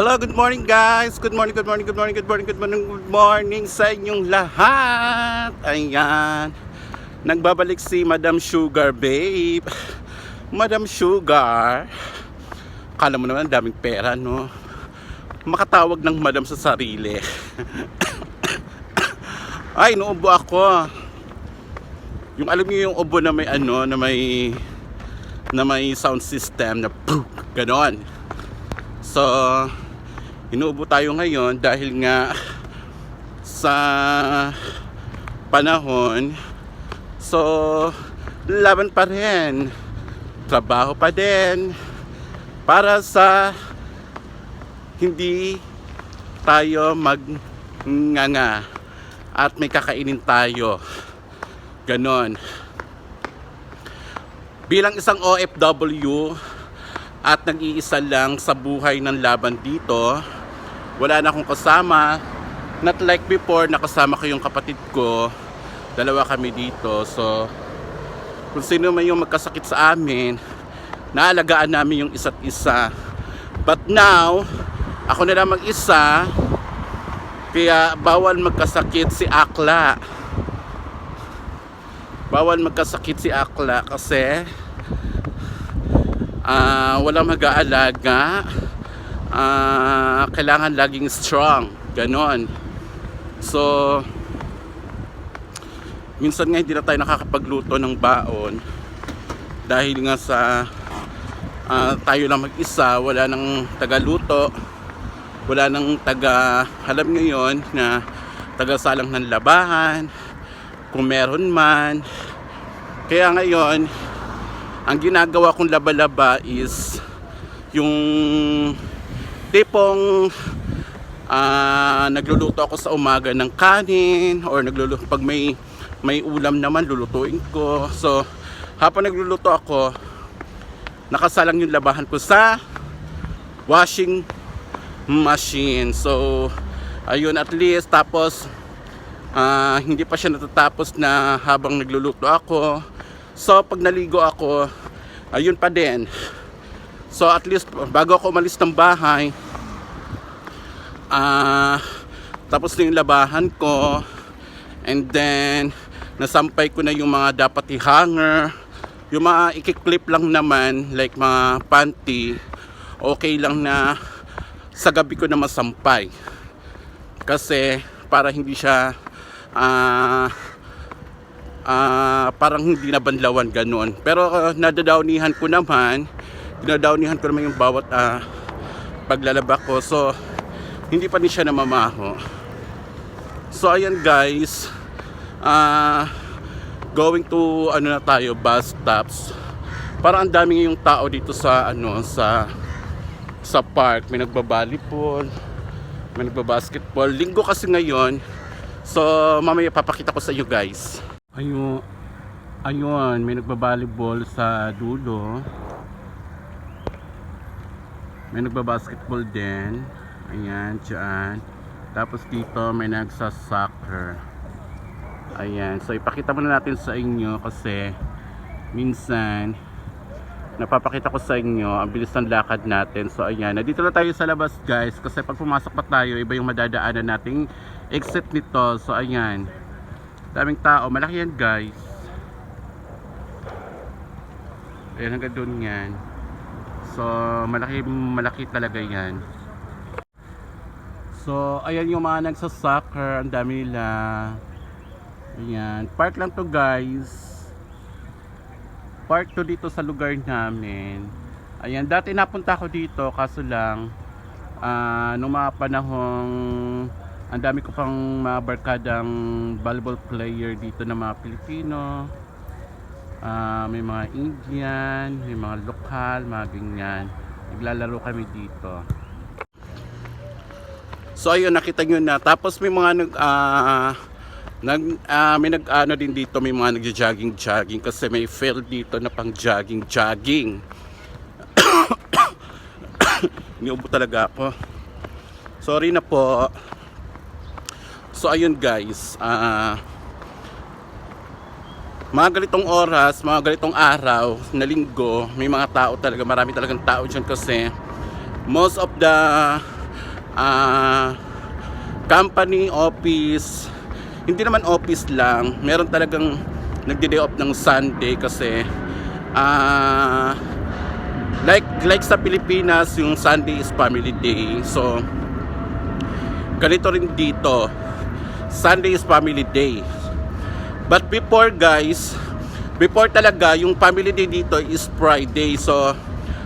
Hello, good morning guys. Good morning, good morning, good morning, good morning, good morning, good morning sa inyong lahat. Ayan. Nagbabalik si Madam Sugar, babe. Madam Sugar. Kala mo naman, daming pera, no? Makatawag ng madam sa sarili. Ay, nuubo ako. Yung alam niyo yung ubo na may ano, na may na may sound system na poof, ganon. So, inuubo tayo ngayon dahil nga sa panahon. So, laban pa rin. Trabaho pa din. Para sa hindi tayo magnganga at may kakainin tayo. Ganon. Bilang isang OFW, at nag-iisa lang sa buhay ng laban dito. Wala na akong kasama. Not like before, nakasama ko yung kapatid ko. Dalawa kami dito. So, kung sino man yung magkasakit sa amin, naalagaan namin yung isa't isa. But now, ako na lang mag-isa, kaya bawal magkasakit si Akla. Bawal magkasakit si Akla kasi ah walang mag-aalaga ah kailangan laging strong ganon. So minsan nga hindi na tayo nakakapagluto ng baon dahil nga sa ah, tayo lang mag-isa wala nang tagaluto wala nang taga alam nyo yun na taga salang ng labahan kung meron man. Kaya ngayon ang ginagawa kong laba-laba is yung tipong ah, nagluluto ako sa umaga ng kanin or nagluluto pag may may ulam naman lulutuin ko. So habang nagluluto ako nakasalang yung labahan ko sa washing machine. So ayun at least tapos ah, hindi pa siya natatapos na habang nagluluto ako. So pag naligo ako, ayun pa din. So at least bago ako umalis ng bahay, ah tapos na yung labahan ko and then nasampay ko na yung mga dapat i-hanger. Yung mga ikiklip lang naman like mga panty, okay lang na sa gabi ko na masampay. Kasi para hindi siya ah ah parang hindi na banlawan ganun. Pero uh, nadadawnihan ko naman, dinadawnihan ko naman yung bawat ah, paglalaba ko. So, hindi pa din siya namamaho. So, ayan guys, ah going to ano na tayo, bus stops. Parang ang dami yung tao dito sa ano sa sa park. May nagbabalipol, may nagbabasketball. Linggo kasi ngayon. So, mamaya papakita ko sa iyo guys. Ayun, ayun, may nagbabalibol sa dulo. May nagbabasketball din. Ayan, dyan. Tapos dito may nagsa-soccer. Ayan, so ipakita muna natin sa inyo kasi minsan napapakita ko sa inyo ang bilis ng lakad natin. So ayan, nandito na tayo sa labas guys kasi pag pumasok pa tayo, iba yung madadaanan nating exit nito. So ayan, daming tao malaki yan guys ayan hanggang doon yan so malaki malaki talaga yan. So ayan yung mga nagsasoccer. Ang dami nila. Ayan. Park lang to guys. Park to dito sa lugar namin. Ayan. Dati napunta ako dito kaso lang ah nung mga panahong ang dami ko pang mga barkadang volleyball player dito na mga Pilipino Ah, may mga Indian may mga lokal, mga ganyan. Naglalaro kami dito. So ayun nakita nyo na. Tapos may mga nag ah, nag ah, may nag ano din dito may mga nagja-jogging jogging kasi may field dito na pang jogging jogging Iniubo talaga ako. Sorry na po. So ayun guys, ah mga ganitong oras, mga ganitong araw na linggo, may mga tao talaga, marami talagang tao dyan kasi most of the ah, company, office, hindi naman office lang, meron talagang nagde-day off ng Sunday kasi ah like like sa Pilipinas yung Sunday is family day. So ganito rin dito. Sunday is family day. But before guys, before talaga yung family day dito is Friday. So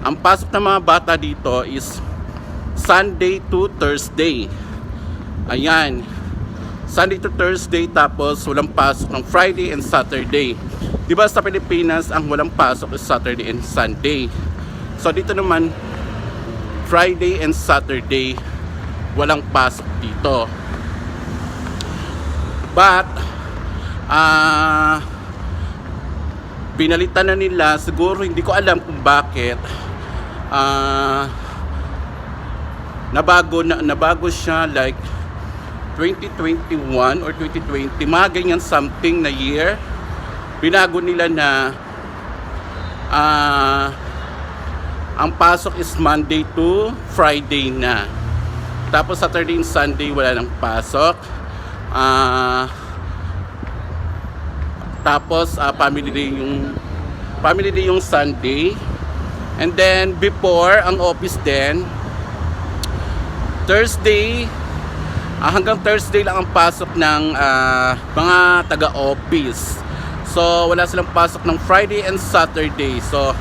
ang pasok ng mga bata dito is Sunday to Thursday. Ayan. Sunday to Thursday tapos walang pasok ng Friday and Saturday. 'Di ba sa Pilipinas ang walang pasok is Saturday and Sunday. So dito naman Friday and Saturday walang pasok dito. But ah pinalitan na nila. Siguro hindi ko alam kung bakit. Ah nabago na nabago siya like 2021 or 2020 mga ganyan something na year. Binago nila na ah ang pasok is Monday to Friday na. Tapos Saturday and Sunday wala nang pasok. Ah tapos ah, family day yung family day yung Sunday and then before ang office din Thursday Ah, hanggang Thursday lang ang pasok ng ah, mga taga-office. So, wala silang pasok ng Friday and Saturday. So,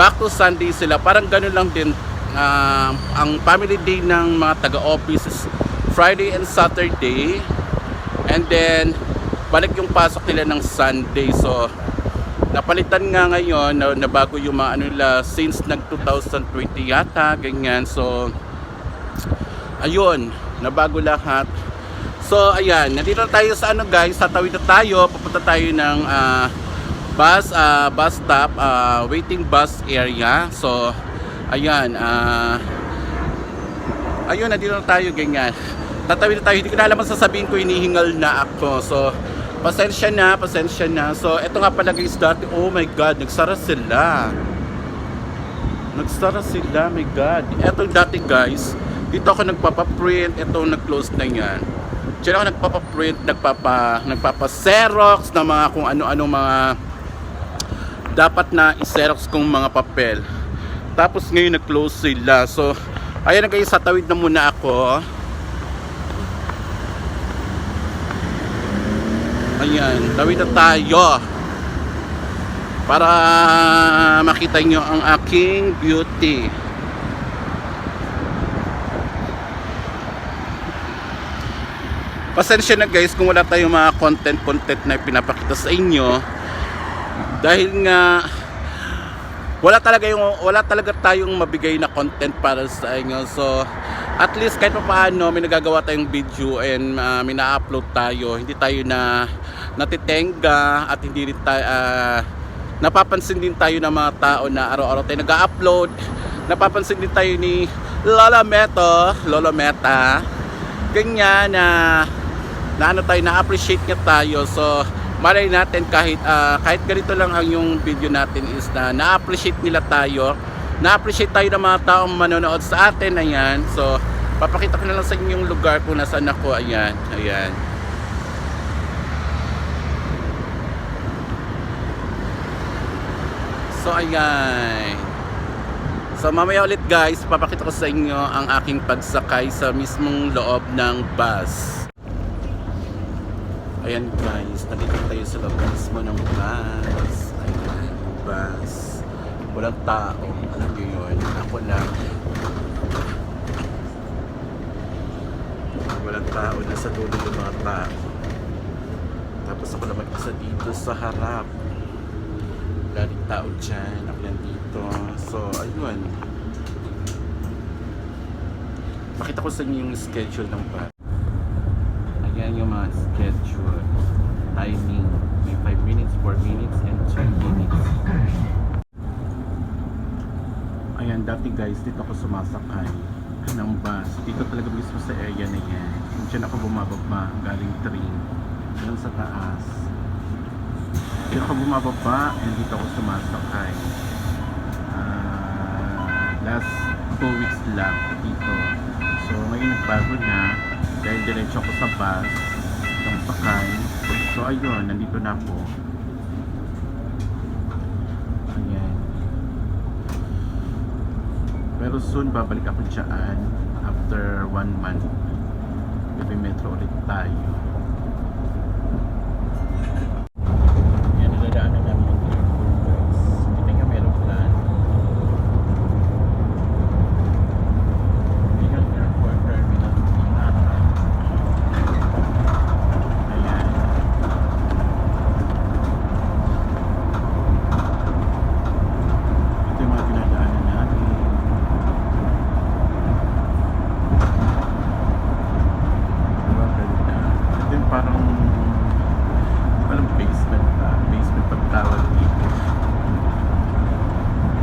back to Sunday sila. Parang ganun lang din ah, ang family day ng mga taga-office Friday and Saturday. And then, balik yung pasok nila ng Sunday. So, napalitan nga ngayon na, na bago yung mga ano nila since nag 2020 yata, ganyan. So, ayun, nabago lahat. So, ayan, nandito na tayo sa ano guys, tatawid na tayo, papunta tayo ng ah, bus, ah, bus stop, ah, waiting bus area. So, ayan, ah, ayun, nandito na tayo, ganyan. Tatawid na tayo, hindi ko na alam sasabihin ko, hinihingal na ako. So, pasensya na, pasensya na. So, eto nga pala guys, dati, oh my God, nagsara sila. Nagsara sila, my God. Eto dati guys, dito ako nagpapa-print, ito nag-close na yan. Diyan ako nagpapa-print, nagpapa, nagpapa-xerox ng mga kung ano-ano mga dapat na i-xerox kong mga papel. Tapos ngayon nag-close sila. So, ayan na guys, satawid na muna ako. Ayan, tawid na tayo. Para makita nyo ang aking beauty. Pasensya na guys kung wala tayong mga content-content na pinapakita sa inyo. Dahil nga wala talaga yung wala talaga tayong mabigay na content para sa inyo. So at least kahit paano may nagagawa tayong video and uh, may na-upload tayo. Hindi tayo na natitenga at hindi rin tayo ah, napapansin din tayo ng mga tao na araw-araw tayo nag-upload. Napapansin din tayo ni Lola Meto, Lola Meta. Ganyan na na ano tayo na-appreciate niya tayo. So malay natin kahit ah, kahit ganito lang ang yung video natin is na na-appreciate nila tayo. Na-appreciate tayo ng mga taong manonood sa atin. Ayan. So papakita ko na lang sa inyo yung lugar kung nasaan ako. Ayan. Ayan. So ayan. So mamaya ulit guys, papakita ko sa inyo ang aking pagsakay sa mismong loob ng bus. Ayan guys, nandito tayo sa loob mismo ng bus. Ayan, bus. Walang tao. Alam niyo yun. Ako lang. Walang tao. Nasa dulo yung mga tao. Tapos ako naman isa dito sa harap. Wala rin tao dyan. Ako lang. So, ayun. Pakita ko sa inyo yung schedule ng bus. Ayan yung mga schedule. Timing. May 5 minutes, 4 minutes, and 2 minutes. Ayan, dati guys, dito ako sumasakay ng bus. Dito talaga mismo sa area na yan. Diyan ako bumababa galing train. Diyan sa taas. Dito ako bumababa and dito ako sumasakay. Ah, last 2 weeks lang dito. So, ngayon nagbago na dahil diretso ako sa bus ng sakay. So ayun, nandito na po. Ayan. Pero soon babalik ako dyan after one month. Gabi metro ulit tayo. Yan, nadadaanan namin yung airport guys. Kita nga meron plan. Yan, airport terminal. Ayan. Ito yung mga dinadaanan natin. Diba, ganda. Ito yung parang hindi ko alam basement ba? Basement pag tawag dito.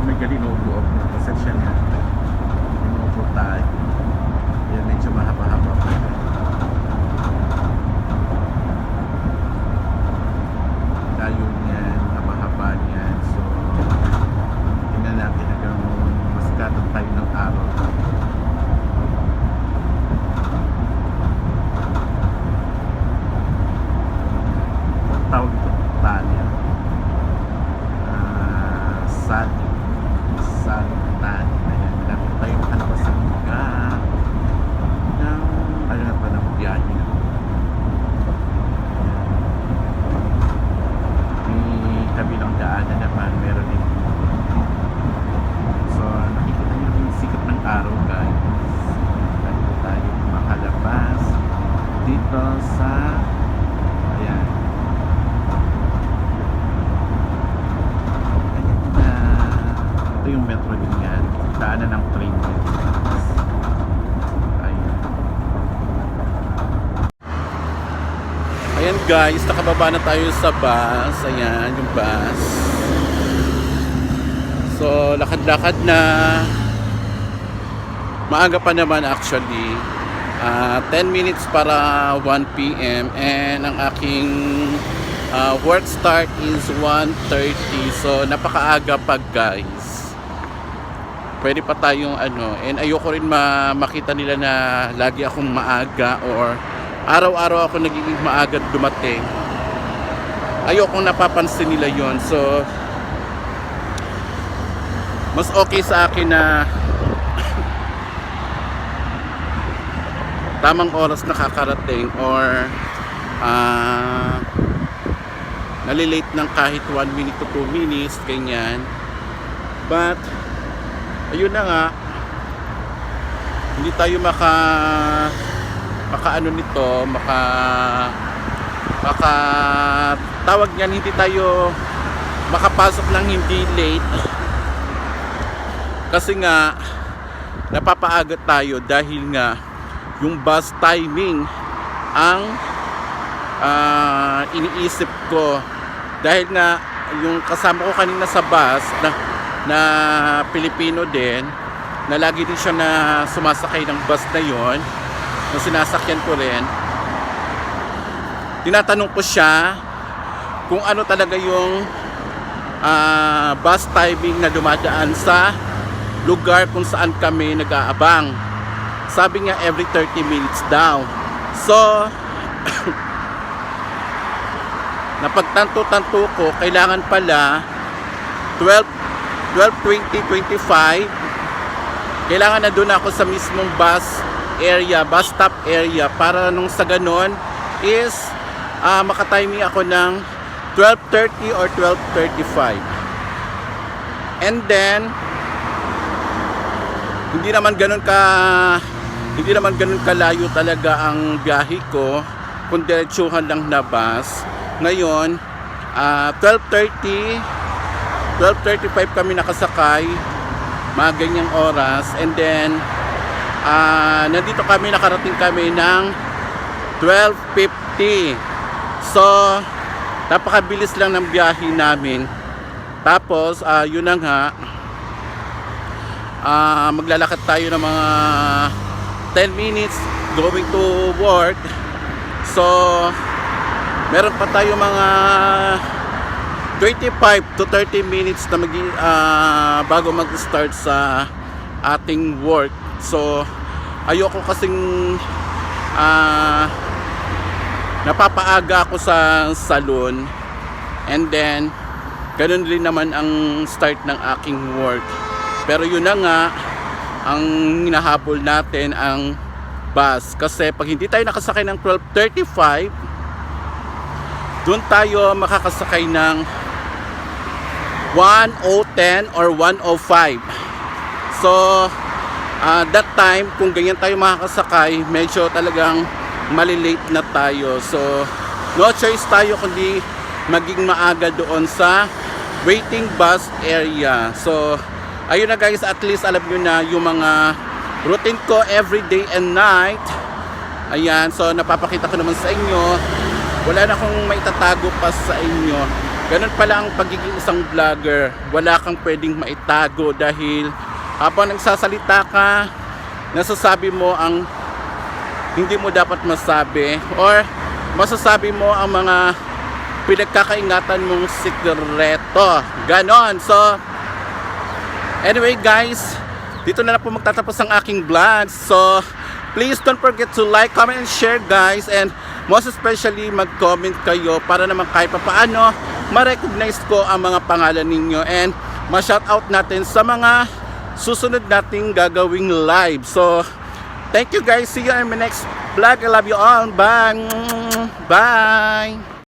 May galinubo ako. Pasensya na. Galinubo tayo. Yan, medyo mahaba-haba pa. Layo niyan, haba-haba niyan. So, tingnan natin hanggang masikatan tayo ng araw. Ang tawag ito? Tanya. Ah, Sali. Sali Tanya. Ayan, malapit tayo makalabas sa mga ng ano na pa ng biyahe na. May kabilang daanan naman, meron din. So, nakikita niyo yung sikat ng araw guys. Dito tayo makalabas dito sa ayan ayan na ito yung metro din yan. Daanan ng train yan. ayan ayan guys. Nakababa na tayo sa bus. Ayan yung bus. So lakad-lakad na. Maaga pa naman actually. Ah, 10 minutes para 1 p.m. and ang aking ah, work start is 1.30 so napakaaga pa guys pwede pa tayong ano and ayoko rin ma makita nila na lagi akong maaga or araw-araw ako nagiging maaga dumating. Ayoko napapansin nila yon so mas okay sa akin na tamang oras nakakarating or ah nalilate ng kahit 1 minute to 2 minutes ganyan. But ayun na nga. Hindi tayo maka maka ano nito maka maka tawag niyan hindi tayo makapasok ng hindi late. Kasi nga napapaaga tayo dahil nga yung bus timing ang ah, iniisip ko. Dahil nga yung kasama ko kanina sa bus na, na Pilipino din na lagi din siya na sumasakay ng bus na yon na sinasakyan ko rin tinatanong ko siya kung ano talaga yung ah, bus timing na dumadaan sa lugar kung saan kami nag-aabang sabi niya every 30 minutes daw. So, napagtanto-tanto ko, kailangan pala 12, 12, 20, 25, kailangan na doon ako sa mismong bus area, bus stop area, para nung sa ganon is ah, makatiming ako ng 12.30 or 12.35. And then, hindi naman ganun ka hindi naman ganun kalayo talaga ang biyahe ko kung diretsuhan lang na bus ngayon ah, 12.30 12.35 kami nakasakay mga ganyang oras. And then ah, nandito kami nakarating kami ng 12.50 so napakabilis lang ng biyahe namin. Tapos ah, yun na nga Ah, maglalakad tayo ng mga 10 minutes going to work. So, meron pa tayo mga 25 to 30 minutes na mag ah, bago mag-start sa ating work. So, ayoko kasing ah napapaaga ako sa salon. And then ganun rin naman ang start ng aking work. Pero yun na nga ang hinahabol natin ang bus. Kasi pag hindi tayo nakasakay ng 12.35 doon tayo makakasakay ng 1.010 or 1.05 so ah, that time kung ganyan tayo makakasakay medyo talagang malilate na tayo. So no choice tayo kundi maging maaga doon sa waiting bus area. So ayun na guys at least alam nyo na yung mga routine ko every day and night. Ayan so napapakita ko naman sa inyo. Wala na akong maitatago pa sa inyo ganun pala ang pagiging isang vlogger wala kang pwedeng maitago dahil habang nagsasalita ka nasasabi mo ang hindi mo dapat masabi or masasabi mo ang mga pinagkakaingatan mong sikreto ganon so Anyway guys, dito na na po magtatapos ang aking vlog. So, please don't forget to like, comment, and share guys. And most especially mag-comment kayo para naman kahit papaano ma-recognize ko ang mga pangalan ninyo. And ma-shoutout natin sa mga susunod nating gagawing live. So, thank you guys. See you in my next vlog. I love you all. Bye! Bye!